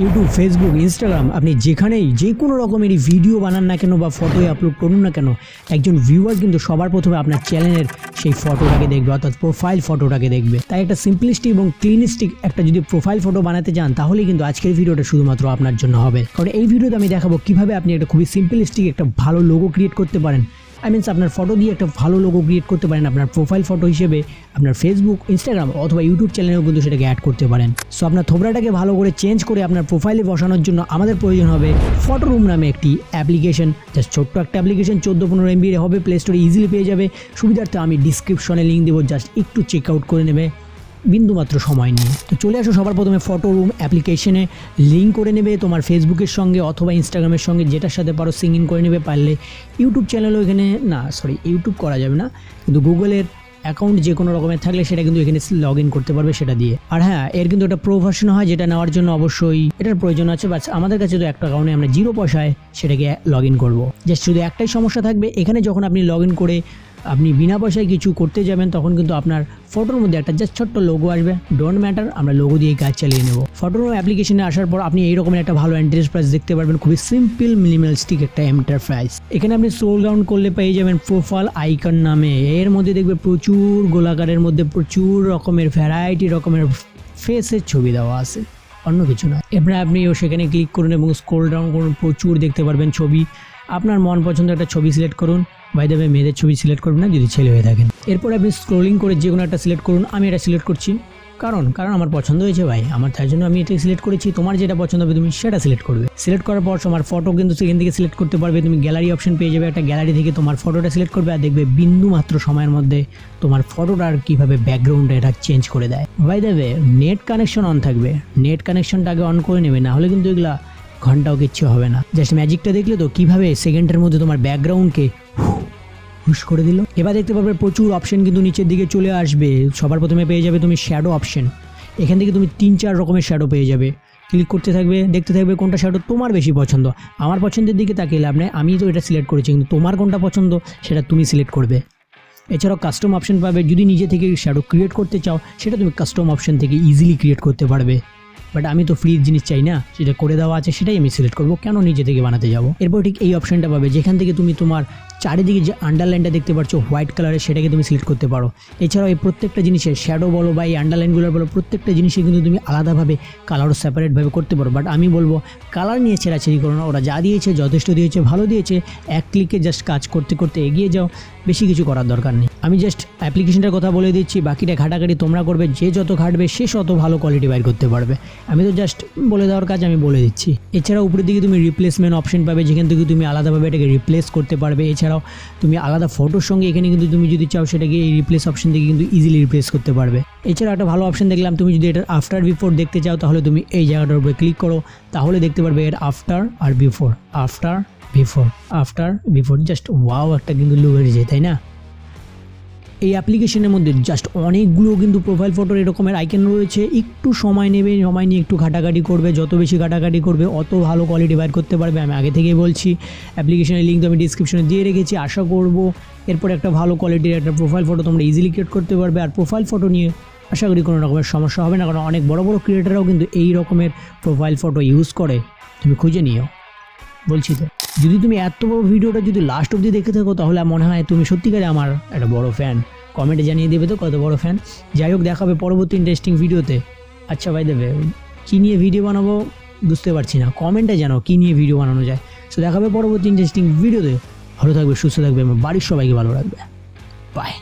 YouTube Facebook Instagram আপনি যেখানেই যে কোনো রকমেরই ভিডিও বানান না কেন বা ফটোই আপলোড করুন না কেন, একজন ভিউয়ার কিন্তু সবার প্রথমে আপনার চ্যানেলের সেই ফটোটাকে দেখবে, অর্থাৎ প্রোফাইল ফটোটাকে দেখবে। তাই একটা সিম্পলিস্টিক এবং ক্লিনিস্টিক একটা যদি প্রোফাইল ফটো বানাতে চান তাহলে কিন্তু আজকের ভিডিওটা শুধুমাত্র আপনার জন্য হবে। কারণ এই ভিডিওতে আমি দেখাবো কীভাবে আপনি একটা খুবই সিম্পলিস্টিক একটা ভালো লোগো ক্রিয়েট করতে পারেন। আই মিনস আপনার ফটো দিয়ে একটা ভালো লোগো ক্রিয়েট করতে পারেন, আপনার প্রোফাইল ফটো হিসেবে, আপনার ফেসবুক ইনস্টাগ্রাম অথবা ইউটিউব চ্যানেলেও কিন্তু সেটাকে অ্যাড করতে পারেন। সো আপনার থোবরাটাকে ভালো করে চেঞ্জ করে আপনার প্রোফাইলে বসানোর জন্য আমাদের প্রয়োজন হবে ফটো রুম নামে একটি অ্যাপ্লিকেশন জাস্ট ছোট্ট একটা অ্যাপ্লিকেশন চোদ্দ পনেরো এমবির হবে প্লে স্টোরে ইজিলি পেয়ে যাবে। সুবিধার্থে আমি ডিসক্রিপশনে লিঙ্ক দেবো জাস্ট একটু চেক আউট করে নেবে। বিন্দুমাত্র সময় নেই। তো চলে আসো সবার প্রথমে ফটো রুম অ্যাপ্লিকেশনে লিঙ্ক করে নেবে তোমার ফেসবুকের সঙ্গে অথবা ইনস্টাগ্রামের সঙ্গে, যেটার সাথে পারো সিং ইন করে নেবে পারলে। ইউটিউব চ্যানেলও এখানে, না সরি ইউটিউব করা যাবে না। কিন্তু গুগলের অ্যাকাউন্ট যে কোনো রকমের থাকলে সেটা কিন্তু এখানে লগ ইন করতে পারবে সেটা দিয়ে। আর হ্যাঁ এর কিন্তু একটা প্রো ভার্সন হয় যেটা নেওয়ার জন্য অবশ্যই এটার প্রয়োজন আছে। বাট আমাদের কাছে তো একটা অ্যাকাউন্টে আমরা জিরো পয়সায় সেটাকে লগ ইন করব। জাস্ট শুধু একটাই সমস্যা থাকবে, এখানে যখন আপনি লগ ইন করে আপনি বিনা পয়সায় কিছু করতে যাবেন, তখন কিন্তু আপনার ফটোর মধ্যে একটা জাস্ট ছোট্ট লোগো আসবে। ডোন্ট ম্যাটার আমরা লোগো দিয়ে কাজ চালিয়ে নেব। ফটোর অ্যাপ্লিকেশনে আসার পর আপনি এই রকমের একটা ভালো এন্টারপ্রাইজ দেখতে পারবেন, খুবই সিম্পল মিনিমালিস্টিক একটা এন্টারপ্রাইজ এখানে আপনি স্ক্রোল ডাউন করলে পেয়ে যাবেন প্রোফাইল আইকন নামে। এর মধ্যে দেখবে প্রচুর গোলাকারের মধ্যে প্রচুর রকমের ভ্যারাইটি রকমের ফেসের ছবি দেওয়া আছে। অন্য কিছু না। এরপরে আপনিও সেখানে ক্লিক করুন এবং স্ক্রোল ডাউন করুন, প্রচুর দেখতে পারবেন ছবি। আপনার মন পছন্দ একটা ছবি সিলেক্ট করুন। বাই দেবে মেয়েদের ছবি সিলেক্ট করবেন না, যদি ছেলে হয়ে থাকেন। এরপর আপনি স্ক্রোলিং করে যে কোনো একটা সিলেক্ট করুন। আমি এটা সিলেক্ট করছি। কারণ কারণ আমার পছন্দ হয়েছে ভাই। আমার তার জন্য আমি এটা সিলেক্ট করেছি। তোমার যেটা পছন্দ হবে, তুমি সেটা সিলেক্ট করবে। সিলেক্ট করার পর তোমার ফটো কিন্তু সেখান থেকে সিলেক্ট করতে পারবে। তুমি গ্যালারি অপশন পেয়ে যাবে। একটা গ্যালারি থেকে তোমার ফটোটা সিলেক্ট করবে। আর দেখবে বিন্দু মাত্র সময়ের মধ্যে তোমার ফটোটার কীভাবে ব্যাকগ্রাউন্ডটা এটা চেঞ্জ করে দেয়। ভাই দেবে নেট কানেকশন অন থাকবে। নেট কানেকশনটা আগে অন করে নেবে। না হলে কিন্তু এগুলা ঘন্টাও কিচ্ছু হবে না। জাস্ট ম্যাজিকটা দেখলে তো কীভাবে সেকেন্ডের মধ্যে তোমার ব্যাকগ্রাউন্ডকে হুশ করে দিল। এবার দেখতে পাবে প্রচুর অপশন কিন্তু নিচের দিকে চলে আসবে। সবার প্রথমে পেয়ে যাবে তুমি শ্যাডো অপশন এখান থেকে তুমি তিন, চার রকমের শ্যাডো পেয়ে যাবে। ক্লিক করতে থাকবে, দেখতে থাকবে কোনটা শ্যাডো তোমার বেশি পছন্দ। আমার পছন্দের দিকে তাকিয়ে লাভ নেই। আমি তো এটা সিলেক্ট করেছি, কিন্তু তোমার কোনটা পছন্দ সেটা তুমি সিলেক্ট করবে। এছাড়াও কাস্টম অপশন পাবে। যদি নিজে থেকে শ্যাডো ক্রিয়েট করতে চাও, সেটা তুমি কাস্টম অপশন থেকে ইজিলি ক্রিয়েট করতে পারবে। বাট আমি তো ফ্রি জিনিস চাই না, যেটা করে দেওয়া আছে সেটাই আমি সিলেক্ট করব। কেন নিজে থেকে বানাতে যাব? এরপর ঠিক এই অপশনটা পাবে, যেখান থেকে তুমি তোমার চারিদিকে যে আন্ডারলাইনটা দেখতে পাচ্ছ হোয়াইট কালারের সেটাকে তুমি সিলেক্ট করতে পারো। এছাড়াও এই প্রত্যেকটা জিনিসের শ্যাডো বলো বা এই আন্ডারলাইনগুলো বলো, প্রত্যেকটা জিনিসে কিন্তু তুমি আলাদাভাবে কালারও সেপারেটভাবে করতে পারো। বাট আমি বলব কালার নিয়ে ছেঁড়াছেড়ি করো না। ওরা যা দিয়েছে, যথেষ্ট দিয়েছে, ভালো দিয়েছে, এক ক্লিকে জাস্ট কাজ করতে করতে এগিয়ে যাও। বেশি কিছু করার দরকার নেই। আমি জাস্ট অ্যাপ্লিকেশনটার কথা বলে দিচ্ছি, বাকিটা ঘাটাঘাটি তোমরা করবে, যে যত ঘাটবে সে তত ভালো কোয়ালিটি বাইর করতে পারবে। আমি তো জাস্ট বলে দেওয়ার কাজ আমি বলে দিচ্ছি। এছাড়া উপরের দিকে তুমি রিপ্লেসমেন্ট অপশন পাবে, যেখান থেকে তুমি আলাদাভাবে এটাকে রিপ্লেস করতে পারবে। এছাড়াও তুমি আলাদা ফটোর সঙ্গে এখানে কিন্তু তুমি যদি চাও সেটাকে এই রিপ্লেস অপশন থেকে কিন্তু ইজিলি রিপ্লেস করতে পারবে। এছাড়া একটা ভালো অপশন দেখলাম, তুমি যদি এটার আফটার বিফোর দেখতে চাও, তাহলে তুমি এই জায়গাটার উপরে ক্লিক করো, তাহলে দেখতে পারবে এর আফটার আর before after before after before just wow একটা কিন্তু লুক যায় তাই না? এই অ্যাপ্লিকেশনের মধ্যে জাস্ট অনেকগুলো কিন্তু প্রোফাইল ফটোর এরকমের আইকন রয়েছে। একটু সময় নেবে, সময় নিয়ে একটু ঘাটাঘাটি করবে। যত বেশি ঘাটাঘাটি করবে, অত ভালো কোয়ালিটি বাইর করতে পারবে, আমি আগে থেকেই বলছি। অ্যাপ্লিকেশনের লিঙ্ক তো আমি ডিসক্রিপশনে দিয়ে রেখেছি, আশা করব এরপর একটা ভালো কোয়ালিটির একটা প্রোফাইল ফটো তোমরা ইজিলি ক্রিয়েট করতে পারবে। আর প্রোফাইল ফটো নিয়ে আশা করি কোনো রকমের সমস্যা হবে না, কারণ অনেক বড় বড় ক্রিয়েটাররাও কিন্তু এই রকমের প্রোফাইল ফটো ইউজ করে। তুমি খুঁজে নিও। বলছি তো। যদি তুমি এত বড় ভিডিওটা যদি লাস্ট অবধি দেখে থাকো, তাহলে মনে হয় তুমি সত্যিকারে আমার একটা বড় ফ্যান কমেন্টে জানিয়ে দেবে তো কত বড় ফ্যান যাই হোক দেখাবে পরবর্তী ইন্টারেস্টিং ভিডিওতে আচ্ছা ভাই দেবে কী নিয়ে ভিডিও বানাবো বুঝতে পারছি না। কমেন্টে জানো কী নিয়ে ভিডিও বানানো যায়। সো দেখাবে পরবর্তী ইন্টারেস্টিং ভিডিওতে ভালো থাকবে, সুস্থ থাকবে, আমার বাড়ির সবাইকে ভালো রাখবে। বাই